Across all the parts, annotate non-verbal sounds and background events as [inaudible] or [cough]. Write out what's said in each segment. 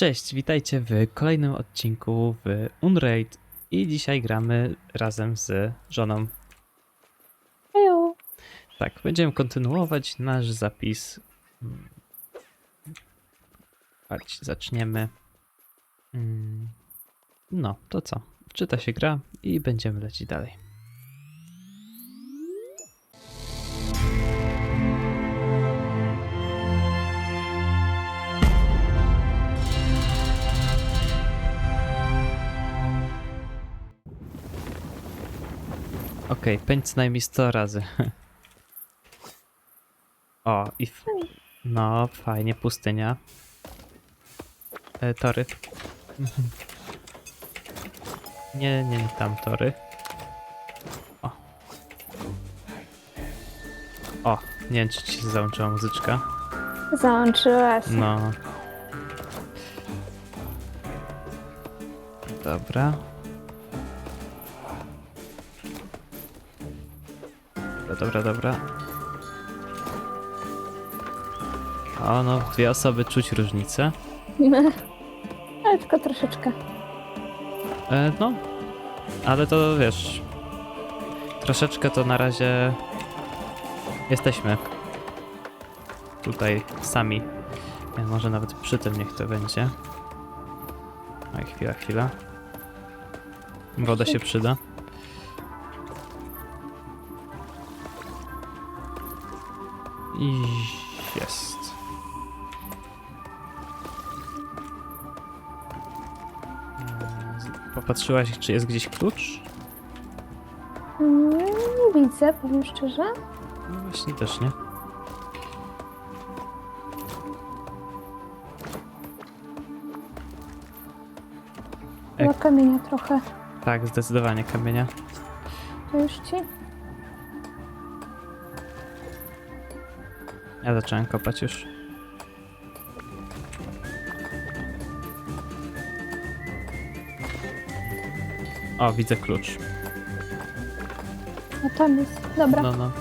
Cześć, witajcie w kolejnym odcinku w Unraid i dzisiaj gramy razem z żoną. Hejo. Tak, będziemy kontynuować nasz zapis. Chodź, zaczniemy. Mm. No, to co? Czyta się gra i będziemy lecieć dalej. Okej, pędź co najmniej 100 razy. [laughs] O, i. F- no, fajnie, pustynia. E, tory. [laughs] nie, nie, tam tory. O. O, nie wiem, czy ci się załączyła muzyczka. Załączyła się. No. Dobra. Dobra, dobra. O, no, dwie osoby czuć różnicę. [laughs] Ale tylko troszeczkę. E, no, ale to wiesz. Troszeczkę to na razie jesteśmy tutaj sami. E, może nawet przy tym niech to będzie. Oj, chwila, chwila. Woda się przyda. I jest. Z- Popatrzyłaś, czy jest gdzieś klucz? Mm, Nie widzę, powiem szczerze. No właśnie też nie. Chyba kamienia trochę. Tak, zdecydowanie kamienia. To już ci? Ja zacząłem kopać już. O, widzę klucz. No tam jest. Dobra. No, no.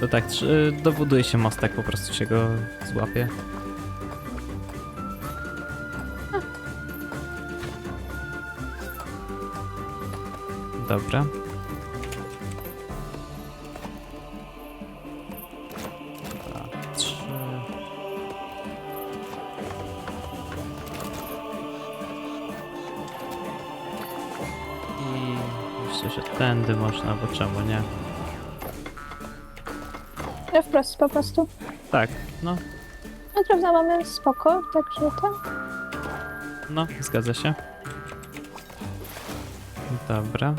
To tak, trzy- dobuduje się mostek, po prostu się go złapie. Dobra. Myślę, że tędy można, bo czemu nie? Ja wprost po prostu. Tak, no, No prawda, mamy spoko, także to. No, zgadza się. Dobra.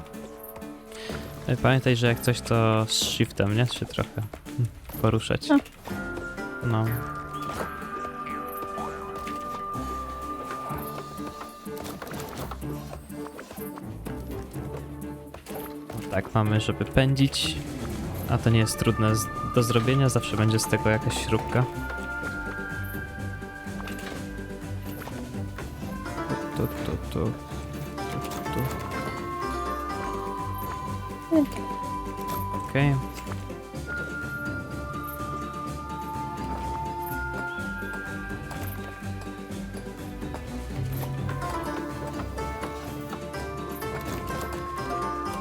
E, Pamiętaj, że jak coś to z shiftem, nie? Się trochę poruszać. A. No. Tak, mamy, żeby pędzić. A to nie jest trudne do zrobienia, zawsze będzie z tego jakaś śrubka. Tu, tu, tu, tu, tu, tu. Okej.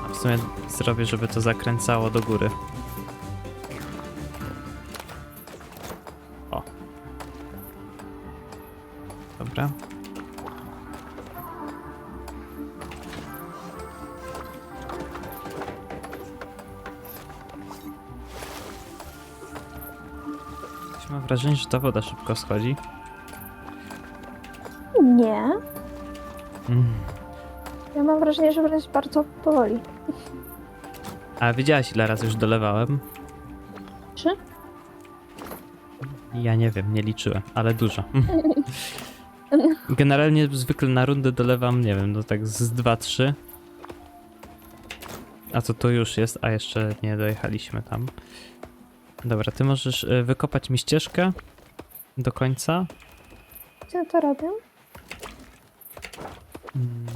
A w sumie zrobię, żeby to zakręcało do góry. O. Dobra. Mam wrażenie, że ta woda szybko schodzi. Nie. Mm. Ja mam wrażenie, że wręcz bardzo powoli. A wiedziałaś ile razy już dolewałem? Czy? Ja nie wiem, nie liczyłem, ale dużo. [laughs] Generalnie zwykle na rundę dolewam, nie wiem, no tak z 2-3. A co to już jest? A jeszcze nie dojechaliśmy tam. Dobra, ty możesz y, wykopać mi ścieżkę do końca. Co to robię? Mm.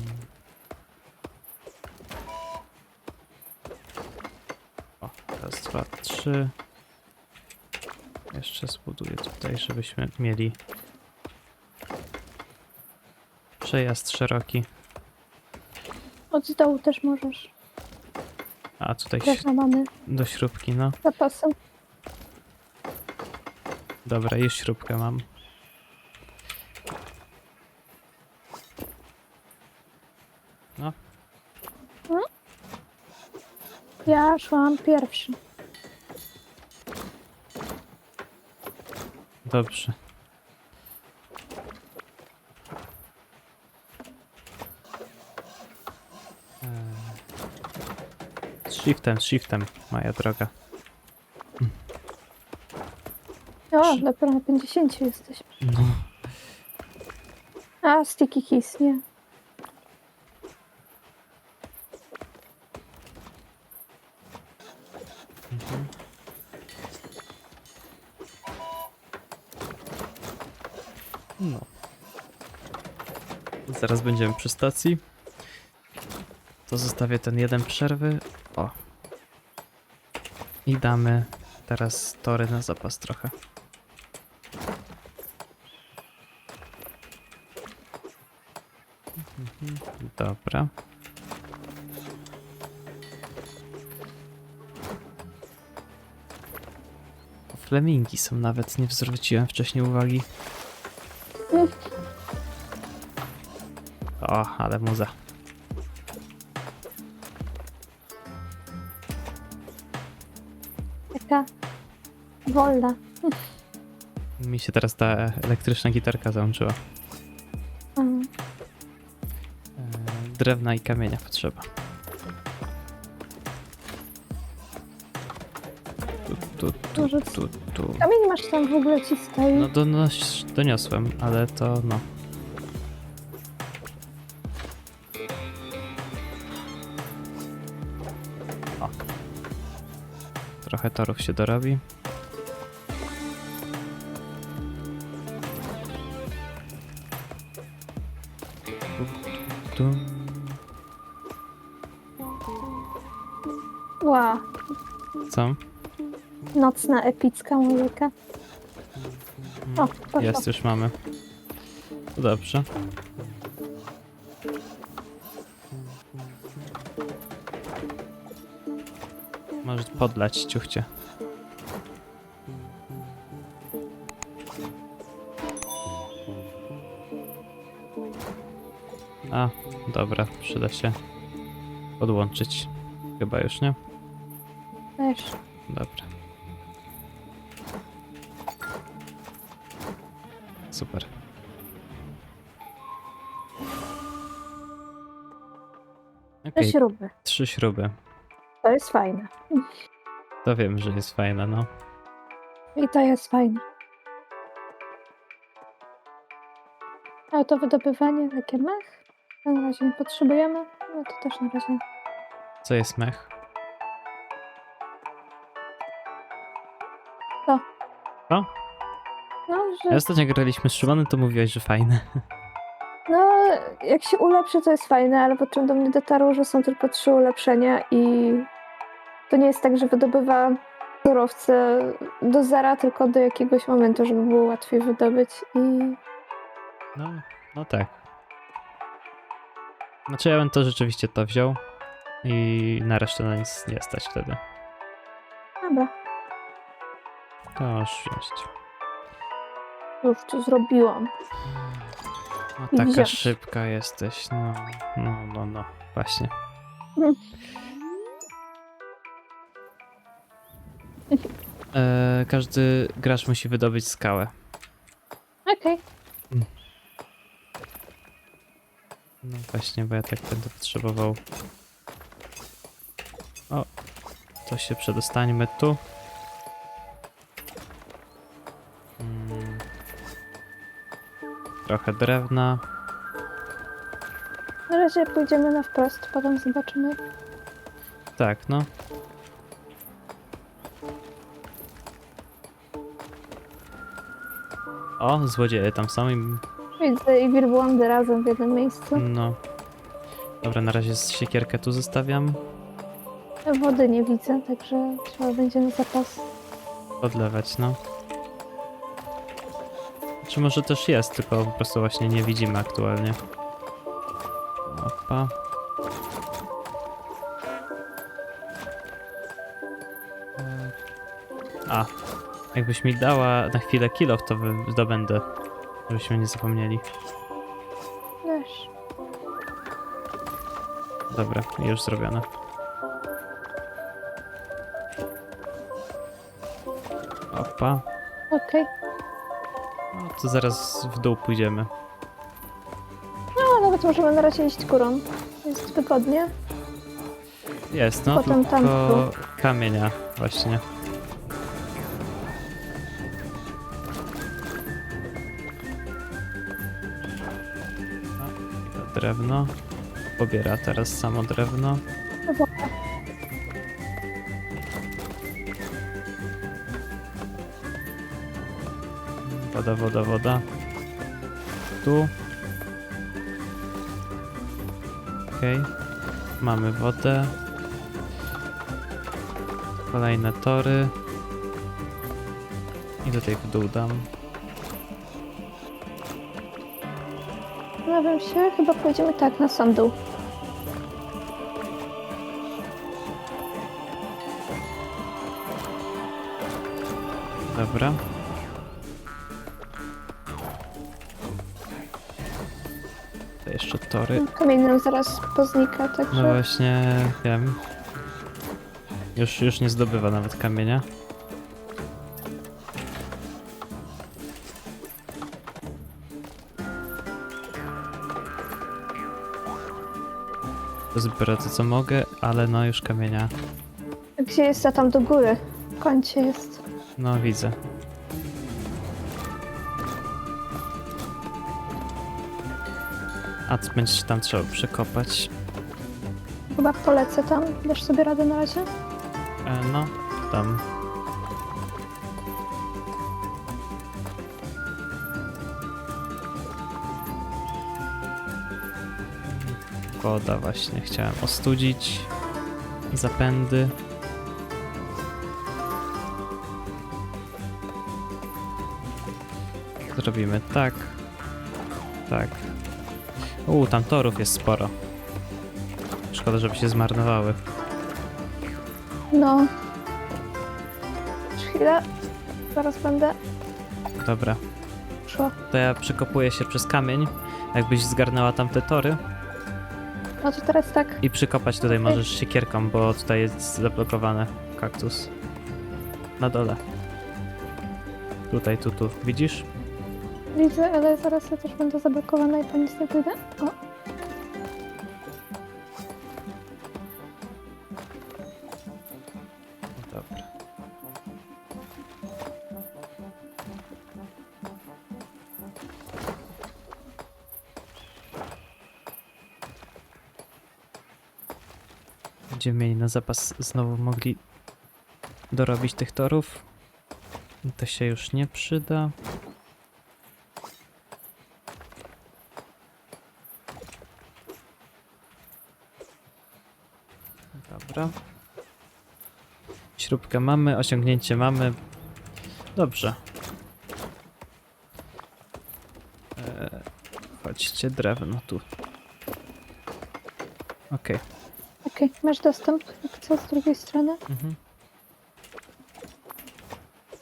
O, raz, dwa, trzy. Jeszcze zbuduję tutaj, żebyśmy mieli Przejazd szeroki. Od dołu też możesz. A tutaj Też mamy do śrubki, no. zapasem. Dobra, już śrubkę mam. No, Ja szłam pierwszy. Dobrze. Eee, Z shiftem, z shiftem, moja droga. O, dopiero na 50 jesteśmy. No, A, sticky kiss, nie. no. Zaraz będziemy przy stacji. To zostawię ten jeden przerwy. O. I damy teraz tory na zapas trochę. Dobra. Flemingi są nawet, nie zwróciłem wcześniej uwagi. O, ale muza. Taka wolna. Mi się teraz ta elektryczna gitarka załączyła. E, Drewna i kamienia potrzeba. Tu, tu, tu, Może tu, tu. Kamień masz tam w ogóle ci stoi. No donos, doniosłem, ale to no. Trochę torów się dorobi. Tu. Ła, Co? nocna epicka muzyka. O, poszło. Jest, już mamy. Dobrze. Możesz podlać ciuchcie. A, dobra, przyda się podłączyć. Chyba już nie? Też. Dobra. Super. Te Okej, śruby. trzy śruby. To jest fajne. To wiem, że jest fajne, no. I to jest fajne. A to wydobywanie, takie mech? Na razie nie potrzebujemy. No to też na razie. Co jest mech? To. Co? No, że Ja ostatnio graliśmy z Szymonem, to mówiłeś, że fajne. no, jak się ulepszy, to jest fajne, ale po czym do mnie dotarło, że są tylko trzy ulepszenia i to nie jest tak, że wydobywa surowce do zera, tylko do jakiegoś momentu, żeby było łatwiej wydobyć i No, no tak. Znaczy ja bym to rzeczywiście to wziął i na resztę na nic nie stać wtedy. dobra, To możesz wziąć. już to zrobiłam. No I taka wziąć. szybka jesteś, no, no, no, no, właśnie. [laughs] E, każdy gracz musi wydobyć skałę. Okej. No właśnie, bo ja tak będę potrzebował. O, to się przedostańmy tu. Mm. Trochę drewna. Na razie pójdziemy na wprost, potem zobaczymy. Tak, no. O, złodzieje tam są i... Widzę i wirbłądy razem w jednym miejscu. No. Dobra, na razie siekierkę tu zostawiam. Wody nie widzę, także trzeba będzie na zapas. Odlewać, no. Czy może też jest, tylko po prostu właśnie nie widzimy aktualnie. Opa. A, jakbyś mi dała na chwilę kilof, to zdobędę, żebyśmy nie zapomnieli. Wiesz. Dobra, już zrobione. Opa. Okej. No to zaraz w dół pójdziemy. No, nawet możemy na razie iść górą. Jest wygodnie. Jest, no Potem tam tylko kamienia właśnie. Drewno. Pobiera teraz samo drewno. Woda. Woda, woda. Tu. Okej. Mamy wodę. Kolejne tory. I tutaj w dół dam. Zastanawiam się, chyba pójdziemy tak na sam dół. Dobra. To jeszcze tory. Kamień nam zaraz poznika, No także właśnie, wiem. Już, już nie zdobywa nawet kamienia. Zbiorę to co mogę, ale no już kamienia. gdzie jest ta tam do góry? W kącie jest. No widzę. A co będziesz tam trzeba przekopać? Chyba polecę tam. Dasz sobie radę na razie? E, no, tam. Woda właśnie chciałem ostudzić. Zapędy. Zrobimy tak. Tak. U, tam torów jest sporo. Szkoda, żeby się zmarnowały. No. Już Chwilę. Zaraz będę Dobra, szła. to ja przekopuję się przez kamień. Jakbyś zgarnęła tam te tory To teraz tak. i przykopać tutaj możesz siekierką, bo tutaj jest zablokowany kaktus. Na dole. Tutaj, tu, tu. Widzisz? Widzę, ale zaraz ja też będę zablokowana i po nic nie pójdę. O, Będziemy mieli na zapas znowu mogli dorobić tych torów. To się już nie przyda. Dobra. Śrubkę mamy, osiągnięcie mamy. Dobrze. Eee, chodźcie, drewno tu. Okej. Okej, masz dostęp. Jak co z drugiej strony? Mhm.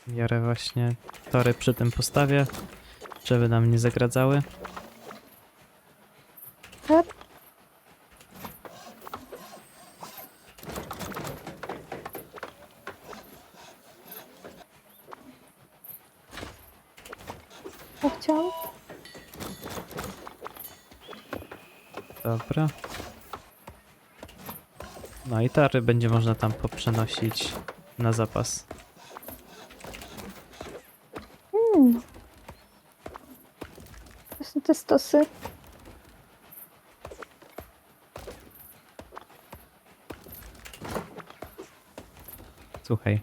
Biorę właśnie tory przy tym postawie, żeby nam nie zagradzały. Tak. Co chciałam? Dobra. No i tary będzie można tam poprzenosić na zapas. Hmm. To są te stosy. Słuchaj,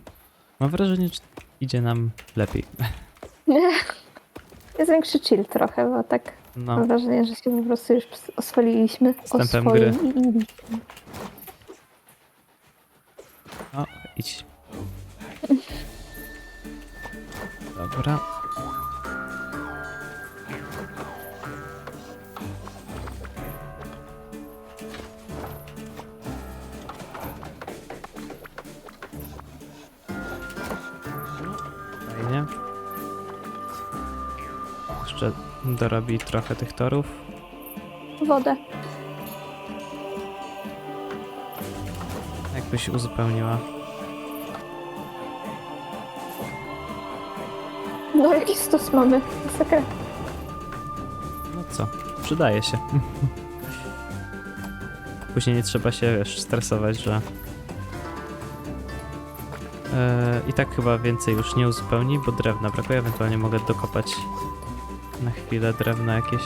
mam wrażenie, że idzie nam lepiej. [laughs] Jest większy chill trochę, bo tak No, mam wrażenie, że się po prostu już oswoliliśmy. Wstępem gry. idź. Dobra. Fajnie. Jeszcze dorobi trochę tych torów. Wodę. Jakbyś uzupełniła. Jaki stos mamy. Masakra. No co, przydaje się. [laughs] Później nie trzeba się wiesz, stresować, że. E, I tak chyba więcej już nie uzupełni, bo drewna brakuje. Ewentualnie mogę dokopać na chwilę drewna jakieś.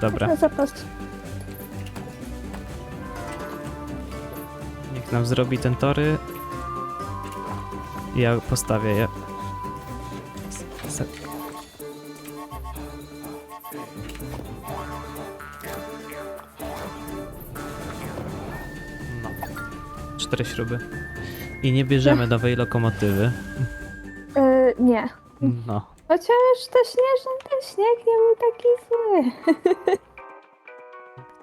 Dobra, Na zapas. niech nam zrobi ten tory. Ja postawię je. No. Cztery śruby. I nie bierzemy nowej lokomotywy. Yy, nie. No. Chociaż to śnieżny ten śnieg nie był taki zły. [laughs]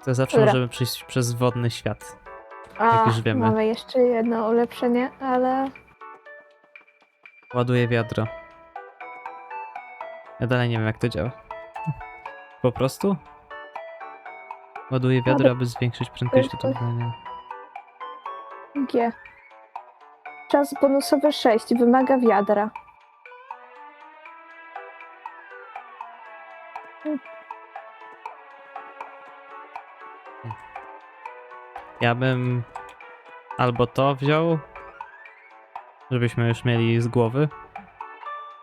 To zawsze Dobra. możemy przejść przez wodny świat. A, już wiemy. mamy jeszcze jedno ulepszenie, ale Ładuję wiadro. Ja dalej nie wiem jak to działa. Po prostu? Ładuję wiadro, aby zwiększyć prędkość wydobywania. G. Czas bonusowy 6 wymaga wiadra. Ja bym albo to wziął, żebyśmy już mieli z głowy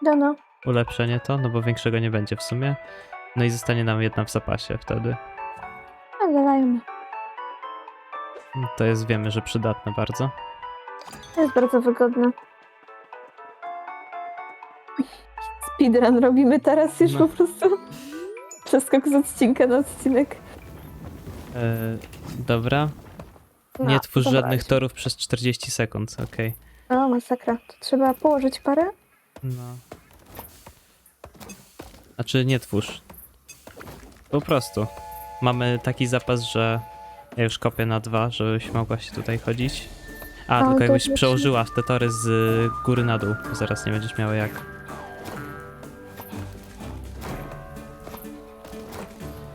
No, no. ulepszenie to, no bo większego nie będzie w sumie. No i zostanie nam jedna w zapasie wtedy. Ale dajmy. To jest, wiemy, że przydatne bardzo. To jest bardzo wygodne. Speedrun robimy teraz już No. po prostu. Przeskok z odcinka na odcinek. E, dobra. No, Nie twórz żadnych torów przez 40 sekund, okej. O, masakra. To trzeba położyć parę? No. Znaczy nie twórz. Po prostu. Mamy taki zapas, że ja już kopię na dwa, żebyś mogła się tutaj chodzić. A, O, tylko to jakbyś już- przełożyła te tory z y, góry na dół, zaraz nie będziesz miała jak.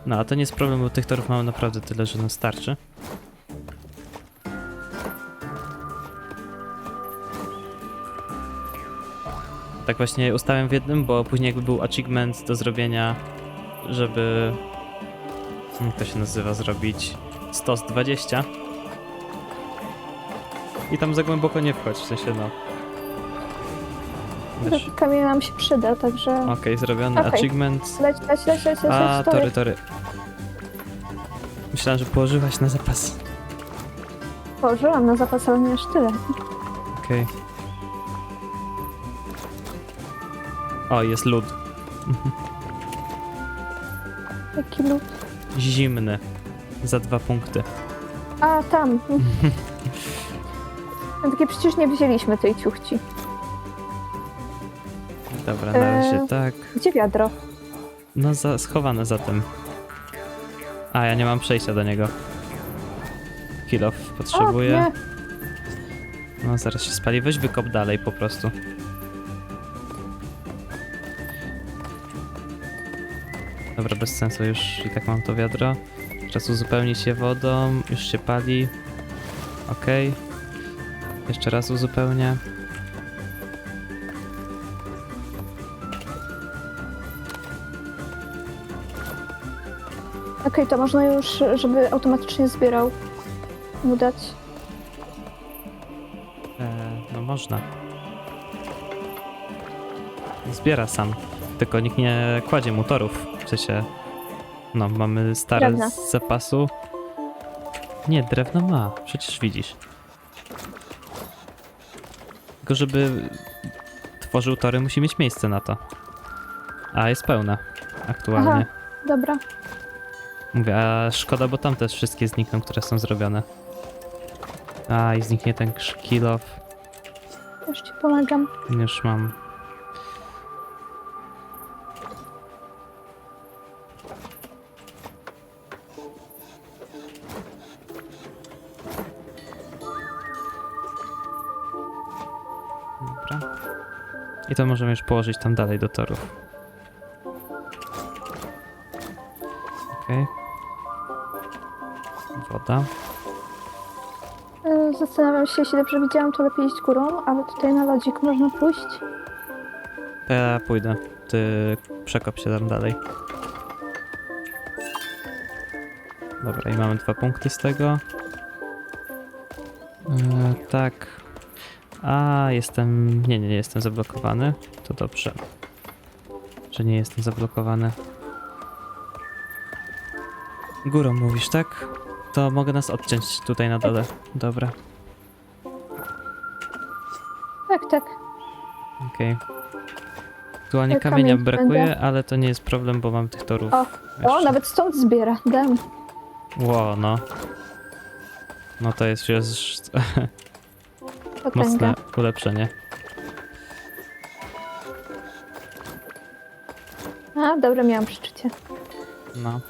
No, a to nie jest problem, bo tych torów mamy naprawdę tyle, że nam starczy. Tak właśnie ustałem w jednym, bo później jakby był achievement do zrobienia, żeby... Jak to się nazywa? Zrobić 100 z 20. I tam za głęboko nie wchodź, w sensie no. Wiesz, Kamień nam się przyda, także... Okej, zrobiony Okej. achievement. Leć, leć, leć, leć, leć, A, leć, tory, tory. Myślałem, że położyłaś na zapas. Położyłam na zapas, ale nie aż tyle. Okej. O, jest lód. Jaki lód. Zimny. Za dwa punkty. A, tam. No [laughs] takie przecież nie wzięliśmy tej ciuchci. Dobra, na razie Eee. tak. Gdzie wiadro? No, za, schowane za tym. A, ja nie mam przejścia do niego. Kilof O, potrzebuję. nie. No, zaraz się spali. Weź wykop dalej po prostu. Dobra, bez sensu, już i tak mam to wiadro. Teraz uzupełnić je wodą, już się pali. Okej. Jeszcze raz uzupełnię. Okej, to można już, żeby automatycznie zbierał. Mu dać. Eee, no można. Zbiera sam. Tylko nikt nie kładzie mu torów. W sensie. No, mamy stare Drewna. z zapasu. Nie, drewno ma. Przecież widzisz. Tylko żeby tworzył tory, musi mieć miejsce na to. A jest pełne aktualnie. Aha. Dobra. Mówię, a szkoda, bo tam też wszystkie znikną, które są zrobione. A, i zniknie ten off. Już ci pomagam. Już mam. To możemy już położyć tam dalej do torów. Okej. Woda. E, Zastanawiam się, jeśli dobrze widziałam, to lepiej iść górą, ale tutaj na lodzik można pójść. To ja pójdę. Ty przekop się tam dalej. Dobra, i mamy dwa punkty z tego. E, tak. A, jestem. Nie, nie, nie jestem zablokowany. To dobrze. Że nie jestem zablokowany. Górą mówisz, tak? To mogę nas odciąć tutaj na dole. Dobra, Tak, tak. okej. Aktualnie Ja kamienia kamień brakuje, będę. ale to nie jest problem, bo mam tych torów. O, O, jeszcze. nawet stąd zbiera. Dam. Ło, no. No to jest już [laughs] Potęga. mocne ulepszenie. A, dobra, miałam przeczucie. No.